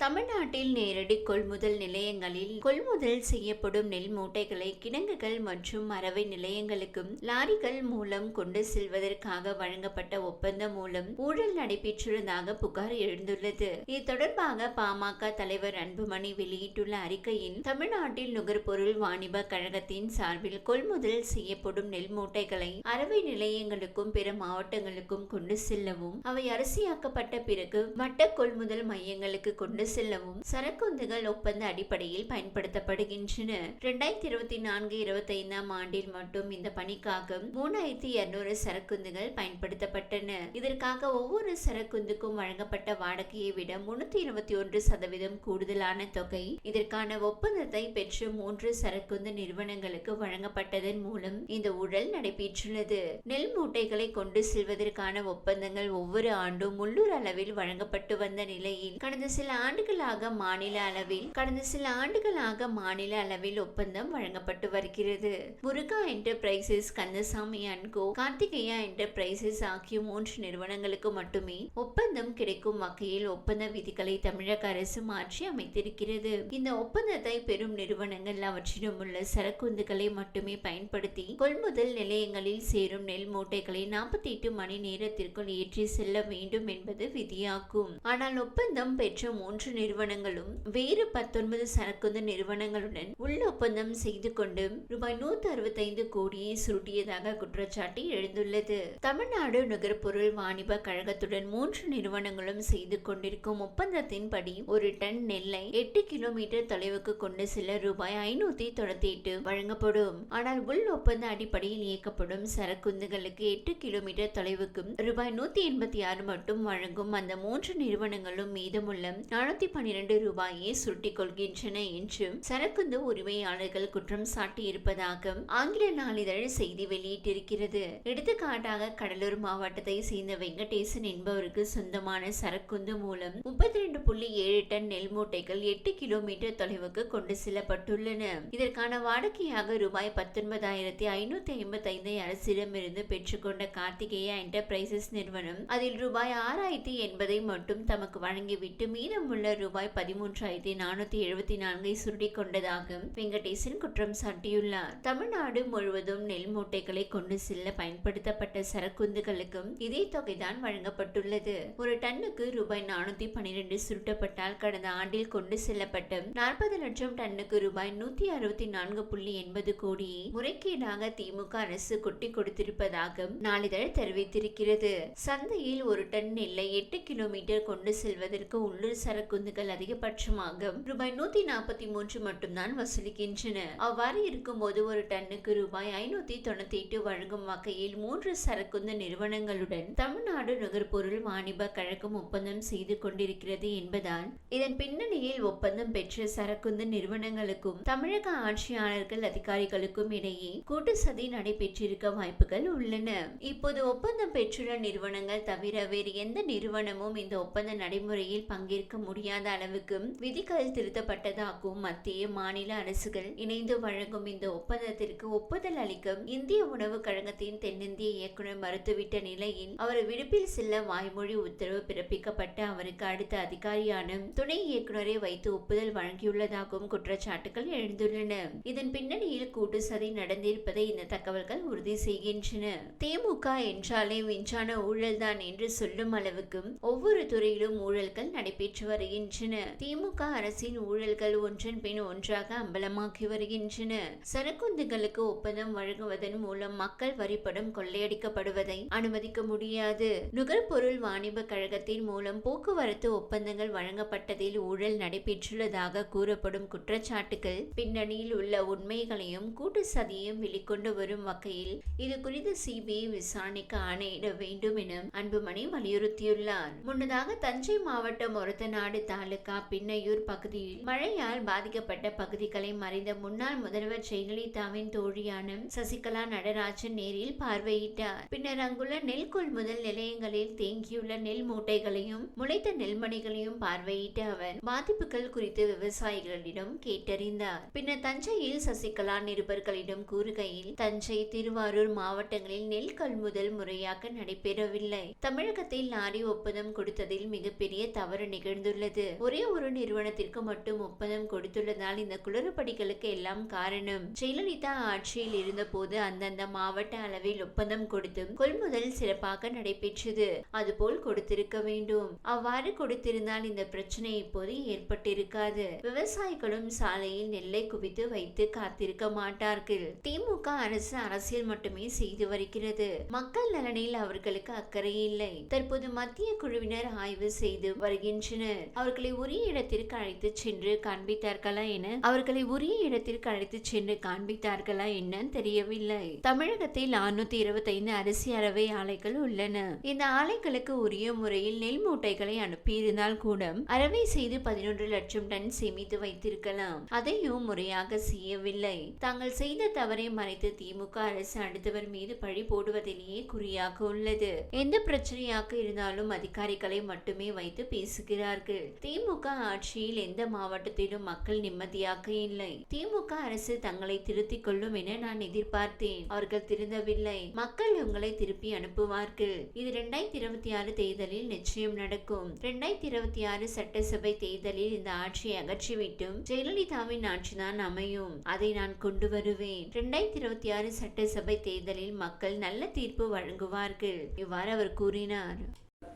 தமிழ்நாட்டில் நேரடி கொள்முதல் நிலையங்களில் கொள்முதல் செய்யப்படும் நெல் மூட்டைகளை கிடங்குகள் மற்றும் அரவை நிலையங்களுக்கும் லாரிகள் மூலம் கொண்டு செல்வதற்காக வழங்கப்பட்ட ஒப்பந்தம் மூலம் ஊழல் நடைபெற்றுள்ளதாக புகார் எழுந்துள்ளது. இது தொடர்பாக பாமக தலைவர் அன்புமணி வெளியிட்டுள்ள அறிக்கையில் தமிழ்நாட்டில் நுகர்பொருள் வாணிப கழகத்தின் சார்பில் கொள்முதல் செய்யப்படும் நெல் மூட்டைகளை அரவை நிலையங்களுக்கும் பிற மாவட்டங்களுக்கும் கொண்டு செல்லவும் அவை அரசியாக்கப்பட்ட பிறகு வட்ட கொள்முதல் மையங்களுக்கு கொண்டு செல்லவும் சரக்குந்துகள் ஒப்பந்த அடிப்படையில் பயன்படுத்தப்படுகின்றன. இரண்டாயிரத்தி இருபத்தி நான்கு இருபத்தி ஐந்தாம் ஆண்டில் மட்டும் இந்த பணிக்காக மூணாயிரத்தி இருநூறு சரக்குந்துகள் பயன்படுத்தப்பட்டன. இதற்காக ஒவ்வொரு சரக்குந்துக்கும் வழங்கப்பட்ட வாடகையை விட முன்னூத்தி இருபத்தி ஒன்று சதவீதம் கூடுதலான தொகை. இதற்கான ஒப்பந்தத்தை பெற்று மூன்று சரக்குந்து நிறுவனங்களுக்கு வழங்கப்பட்டதன் மூலம் இந்த ஊழல் நடைபெற்றுள்ளது. நெல் மூட்டைகளை கொண்டு செல்வதற்கான ஒப்பந்தங்கள் ஒவ்வொரு ஆண்டும் உள்ளூர் அளவில் வழங்கப்பட்டு வந்த நிலையில் கடந்த சில ஆண்டு ஆண்டுகளாக மாநில அளவில் கடந்த சில ஆண்டுகளாக மாநில அளவில் ஒப்பந்தம் வழங்கப்பட்டு வருகிறது. Muruga enterprises Kandasamy and co Karthikeya enterprises ஆகிய மூன்று நிறுவனங்களுக்கு மட்டுமே ஒப்பந்தம் கிடைக்கும் வகையில் ஒப்பந்த விதிகளை தமிழக அரசு மாற்றி அமைத்திருக்கிறது. இந்த ஒப்பந்தத்தை பெறும் நிறுவனங்கள் அவற்றிடம் உள்ள சரக்குந்துகளை மட்டுமே பயன்படுத்தி கொள்முதல் நிலையங்களில் சேரும் நெல் மூட்டைகளை நாற்பத்தி எட்டு மணி நேரத்திற்குள் ஏற்றி செல்ல வேண்டும் என்பது விதியாகும். ஆனால் ஒப்பந்தம் பெற்ற மூன்று நிறுவனங்களும் வேறு பத்தொன்பது சரக்குந்து நிறுவனங்களுடன் உள்ள ஒப்பந்தம் செய்து கொண்டு ரூபாய் நூத்தி அறுபத்தைந்து கோடியை சுருட்டியதாக குற்றச்சாட்டு எழுந்துள்ளது. தமிழ்நாடு நுகர்பொருள் வாணிப கழகத்துடன் மூன்று நிறுவனங்களும் செய்து கொண்டிருக்கும் ஒப்பந்தத்தின்படி ஒரு டன் நெல்லை எட்டு கிலோமீட்டர் தொலைவுக்கு கொண்டு செல்ல ரூபாய் ஐநூத்தி தொண்ணூத்தி எட்டு வழங்கப்படும். ஆனால் உள் ஒப்பந்த அடிப்படையில் இயக்கப்படும் சரக்குந்துகளுக்கு எட்டு கிலோமீட்டர் தொலைவுக்கும் ரூபாய் நூத்தி எண்பத்தி ஆறு மட்டும் வழங்கும் அந்த மூன்று நிறுவனங்களும் மீதமுள்ள நானூத்தி பன்னிரண்டு ரூபாயை சுருட்டிக் கொள்கின்றன என்றும் சரக்குந்து உரிமையாளர்கள் குற்றம் சாட்டியிருப்பதாக ஆங்கில நாளிதழ் செய்தி வெளியிட்டிருக்கிறது. எடுத்துக்காட்டாக கடலூர் மாவட்டத்தை சேர்ந்த வெங்கடேசன் என்பவருக்கு சொந்தமான சரக்குந்து மூலம் முப்பத்தி ரெண்டு புள்ளி ஏழு டன் நெல் மூட்டைகள் எட்டு கிலோமீட்டர் தொலைவுக்கு கொண்டு செல்லப்பட்டுள்ளன. இதற்கான வாடகையாக ரூபாய் பத்தொன்பதாயிரத்தி ஐநூத்தி ஐம்பத்தி ஐந்தை அரசிடமிருந்து பெற்றுக்கொண்ட கார்த்திகேயா என்டர்பிரைசஸ் நிறுவனம் அதில் ரூபாய் ஆறாயிரத்தி எண்பதை மட்டும் தமக்கு வழங்கிவிட்டு மீதமுள்ள உள்ள ரூபாய் பதிமூன்றாயிரத்தி நானூற்றி எழுபத்தி நான்கை சுருடி கொண்டதாக வெங்கடேசன் குற்றம் சாட்டியுள்ளார். தமிழ்நாடு முழுவதும் நெல் மூட்டைகளை கொண்டு செல்ல பயன்படுத்தப்பட்ட சரக்குந்துகளுக்கும் இதே தொகைதான் வழங்கப்பட்டுள்ளது. ஒரு டன்னுக்கு ரூபாய் நானூத்தி பன்னிரண்டு சுருட்டப்பட்டால் கடந்த ஆண்டில் கொண்டு செல்லப்பட்ட நாற்பது லட்சம் டன்னுக்கு ரூபாய் நூத்தி அறுபத்தி நான்கு புள்ளி எண்பது கோடியை முறைகேடாக திமுக அரசு கொட்டி கொடுத்திருப்பதாக நாளிதழ் தெரிவித்திருக்கிறது. சந்தையில் ஒரு டன் நெல்லை எட்டு கிலோமீட்டர் கொண்டு செல்வதற்கு உள்ளூர் சரக்கு குந்துகள் அதிகபட்சமாக ரூபாய் நூத்தி நாற்பத்தி மூன்று மட்டும்தான் வசூலிக்கின்றன. அவ்வாறு இருக்கும்போது ஒரு டன்னுக்கு ரூபாய் ஐநூத்தி தொண்ணூத்தி எட்டு வழங்கும் வகையில் மூன்று சரக்குந்து நிறுவனங்களுடன் தமிழ்நாடு நுகர்பொருள் வாணிப கழகம் ஒப்பந்தம் செய்து கொண்டிருக்கிறது என்பதால் இதன் பின்னணியில் ஒப்பந்தம் பெற்ற சரக்குந்து நிறுவனங்களுக்கும் தமிழக ஆட்சியாளர்கள் அதிகாரிகளுக்கும் இடையே கூட்டு சதி நடைபெற்றிருக்க வாய்ப்புகள் உள்ளன. இப்போது ஒப்பந்தம் பெற்றுள்ள நிறுவனங்கள் தவிர வேறு எந்த நிறுவனமும் இந்த ஒப்பந்த நடைமுறையில் பங்கேற்க முடியும் முடியாத அளவுக்கு விதிகள் திருத்தப்பட்டதாகவும் மத்திய மாநில அரசுகள் இணைந்து வழங்கும் இந்த ஒப்பந்தத்திற்கு ஒப்புதல் அளிக்க இந்திய உணவு கழகத்தின் தென்னிந்திய இயக்குனர் மறுத்துவிட்ட நிலையில் அவர் விடுப்பில் செல்ல வாய்மொழி உத்தரவு பிறப்பிக்கப்பட்டு அவருக்கு அடுத்த அதிகாரியான துணை இயக்குனரை வைத்து ஒப்புதல் வழங்கியுள்ளதாகவும் குற்றச்சாட்டுகள் எழுந்துள்ளன. இதன் பின்னணியில் கூட்டு சதி நடந்திருப்பதை இந்த தகவல்கள் உறுதி செய்கின்றன. தேமுக என்றாலே விஞ்ஞான ஊழல்தான் என்று சொல்லும் அளவுக்கு ஒவ்வொரு துறையிலும் ஊழல்கள் நடைபெற்று வருகின்றன. திமுக அரசின் ஊழல்கள் ஒன்றன் பின் ஒன்றாக அம்பலமாக்கி வருகின்றன. சரக்குந்துகளுக்கு ஒப்பந்தம் வழங்குவதன் மூலம் மக்கள் வரிப்படம் கொள்ளையடிக்கப்படுவதை அனுமதிக்க முடியாது. நுகர்பொருள் வாணிப கழகத்தின் மூலம் போக்குவரத்து ஒப்பந்தங்கள் வழங்கப்பட்டதில் ஊழல் நடைபெற்றுள்ளதாக கூறப்படும் குற்றச்சாட்டுகள் பின்னணியில் உள்ள உண்மைகளையும் கூட்டு சதியையும் வெளிக்கொண்டு வரும் வகையில் இது குறித்து சிபிஐ விசாரணைக்கு ஆணையிட வேண்டும் என அன்புமணி வலியுறுத்தியுள்ளார். முன்னதாக தஞ்சை மாவட்டம் ஒருத்தநாடு தாலுகா பின்னையூர் பகுதியில் மழையால் பாதிக்கப்பட்ட பகுதிகளை மறைந்த முன்னாள் முதல்வர் ஜெயலலிதாவின் தோழியான சசிகலா நடராஜன் நேரில் பார்வையிட்டார். பின்னர் அங்குள்ள நெல் கொள்முதல் நிலையங்களில் தேங்கியுள்ள நெல் மூட்டைகளையும் முளைத்த நெல்மணிகளையும் பார்வையிட்ட அவர் பாதிப்புகள் குறித்து விவசாயிகளிடம் கேட்டறிந்தார். பின்னர் தஞ்சையில் சசிகலா நிருபர்களிடம் கூறுகையில் தஞ்சை திருவாரூர் மாவட்டங்களில் நெல் கொள்முதல் முறையாக நடைபெறவில்லை. தமிழகத்தில் லாரி ஒப்பந்தம் கொடுத்ததில் மிகப்பெரிய தவறு நிகழ்ந்துள்ளது. உள்ளது. ஒரே ஒரு நிறுவனத்திற்கு மட்டும் ஒப்பந்தம் கொடுத்துள்ளதால் இந்த குளறுபடிகளுக்கு எல்லாம் காரணம். ஜெயலலிதா ஆட்சியில் இருந்தபோது அந்தந்த மாவட்ட அளவில் ஒப்பந்தம் கொடுத்தும் கொள்முதல் சிறப்பாக நடைபெற்றது. அதுபோல் கொடுத்திருக்க வேண்டும். அவ்வாறு கொடுத்திருந்தால் இந்த பிரச்சனை இப்போது ஏற்பட்டிருக்காது. விவசாயிகளும் சாலையில் நெல்லை குவித்து வைத்து காத்திருக்க மாட்டார்கள். திமுக அரசு அரசியல் மட்டுமே செய்து வருகிறது. மக்கள் நலனில் அவர்களுக்கு அக்கறை இல்லை. தற்போது மத்திய குழுவினர் ஆய்வு செய்து வருகின்றனர். அவர்களை உரிய இடத்திற்கு அழைத்து சென்று காண்பித்தார்களா என அவர்களை உரிய இடத்திற்கு அழைத்து சென்று காண்பித்தார்களா என்னன்னு தெரியவில்லை. தமிழகத்தில் நானூத்தி இருபத்தைந்து அரிசி அரவை ஆலைகள் உள்ளன. இந்த ஆலைகளுக்கு உரிய முறையில் நெல் மூட்டைகளை அனுப்பியிருந்தால் கூட அரவை செய்து பதினொன்று லட்சம் டன் சேமித்து வைத்திருக்கலாம். அதையும் முறையாக செய்யவில்லை. தாங்கள் செய்த தவறை மறைத்து திமுக அரசு அடுத்தவர் மீது பழி போடுவதிலேயே குறியாக உள்ளது. எந்த பிரச்சனையாக இருந்தாலும் அதிகாரிகளை மட்டுமே வைத்து பேசுகிறார்கள். திமுக ஆட்சியில் எந்த மாவட்டத்திலும் மக்கள் நிம்மதியாக இல்லை. திமுக அரசு தங்களை திருத்திக் கொள்ளும் என நான் எதிர்பார்த்தேன். அவர்கள் திருந்தவில்லை. மக்கள் உங்களை திருப்பி அனுப்புவார்கள். இது இரண்டாயிரத்தி இருபத்தி ஆறு தேர்தலில் நிச்சயம் நடக்கும். இரண்டாயிரத்தி இருபத்தி ஆறு சட்டசபை தேர்தலில் இந்த ஆட்சியை அகற்றிவிட்டும். ஜெயலலிதாவின் ஆட்சிதான் அமையும். அதை நான் கொண்டு வருவேன். இரண்டாயிரத்தி இருபத்தி ஆறு சட்டசபை தேர்தலில் மக்கள் நல்ல தீர்ப்பு வழங்குவார்கள். இவ்வாறு அவர் கூறினார்.